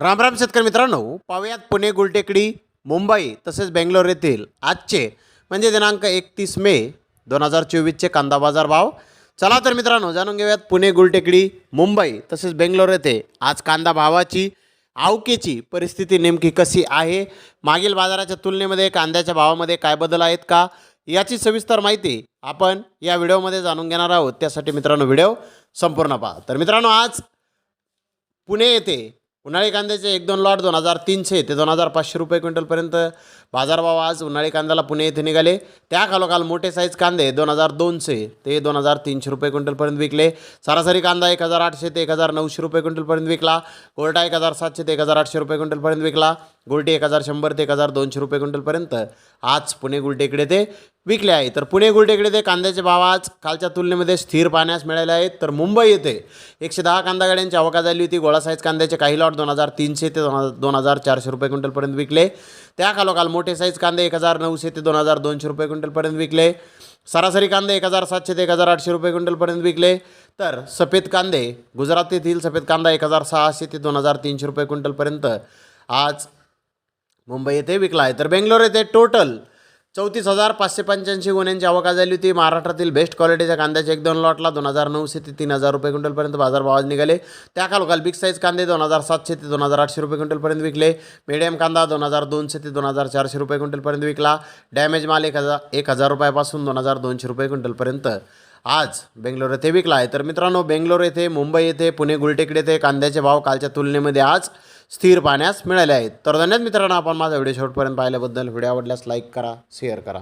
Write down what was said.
राम राम शेतकरी मित्रांनो पाहुयात पुणे गुलटेकडी मुंबई तसेच बेंगलोर येथील आजचे म्हणजे दिनांक एकतीस मे दोन हजार चोवीसचे कांदा बाजार भाव. चला तर मित्रांनो जाणून घेऊयात पुणे गुलटेकडी मुंबई तसेच बेंगलोर येथे आज कांदा भावाची आवकेची परिस्थिती नेमकी कशी आहे? मागील बाजाराच्या तुलनेमध्ये कांद्याच्या भावामध्ये काय बदल आहेत का? याची सविस्तर माहिती आपण या व्हिडिओमध्ये जाणून घेणार आहोत. त्यासाठी मित्रांनो व्हिडिओ संपूर्ण पहा. तर मित्रांनो आज पुणे येथे उन्हाळी कांद्याचे एक दोन लॉट दोन हजार तीनशे ते दोन हजार पाचशे रुपये क्विंटलपर्यंत बाजारभाव आज उन्हाळी कांद्याला पुणे येथे निघाले. त्या खालोखाल मोठे साईज कांदे दोन हजार दोनशे ते दोन हजार तीनशे रुपये क्विंटलपर्यंत विकले. सरासरी कांदा एक हजार आठशे ते एक हजार नऊशे रुपये क्विंटलपर्यंत विकला. गोल्टा एक हजार सातशे ते एक हजार आठशे रुपये क्विंटलपर्यंत विकला. गुलटी एक हजार शंभर ते एक हजार दोनशे रुपये क्विंटलपर्यंत. आज पुणे गुलटेकडे ते विकले आहे. तर पुणे गुलटेकडे ते कांद्याचे भाव आज कालच्या तुलनेमध्ये स्थिर पाहण्यास मिळाले आहेत. तर मुंबई येथे एकशे दहा कांदा गाड्यांची आवका झाली होती. गोळा साईज कांद्याचे काही लॉट दोन हजार तीनशे ते दोन दोन हजार चारशे रुपये क्विंटलपर्यंत विकले. त्याखालोखाल मोठे साईज कांदे एक हजार नऊशे ते दोन हजार दोनशे रुपये क्विंटलपर्यंत विकले. सरासरी कांदे एक हजार सातशे ते एक हजार आठशे रुपये क्विंटलपर्यंत विकले. तर सफेद कांदे गुजरात सफेद कांदा एक हजार सहाशे ते दोन हजार तीनशे रुपये क्विंटलपर्यंत आज मुंबई येथे विकला आहे. तर बेंगलोर येथे टोटल चौतीस हजार पाचशे पंच्याऐंशी गुन्ह्यांची आवका झाली होती. महाराष्ट्रातील बेस्ट क्वालिटीच्या कांद्याचे एक दोन लॉटला दोन हजार नऊशे ते तीन हजार रुपये क्विंटलपर्यंत बाजार भावात निघाले. त्या खालोखाल बिग साईज कांदे दोन हजार सातशे ते दोन हजार आठशे रुपये क्विंटलपर्यंत विकले. मिडियम कांदा दोन हजार दोनशे ते दोन हजार चारशे रुपये क्विंटलपर्यंत विकला. डॅमेज माल एक हजार एक हजार रुपयापासून दोन हजार दोनशे रुपये क्विंटलपर्यंत आज बेंगलोर येथे विकला आहे. तर मित्रांनो बेंगलोर येथे मुंबई येथे पुणे गुलटेकडे येथे कांद्याचे भाव कालच्या तुलनेमध्ये आज स्थिर पाहण्यास मिळाले आहेत. तर धन्यवाद मित्रांनो आपण माझा व्हिडिओ शेवटपर्यंत पाहिल्याबद्दल. व्हिडिओ आवडल्यास लाईक करा शेअर करा.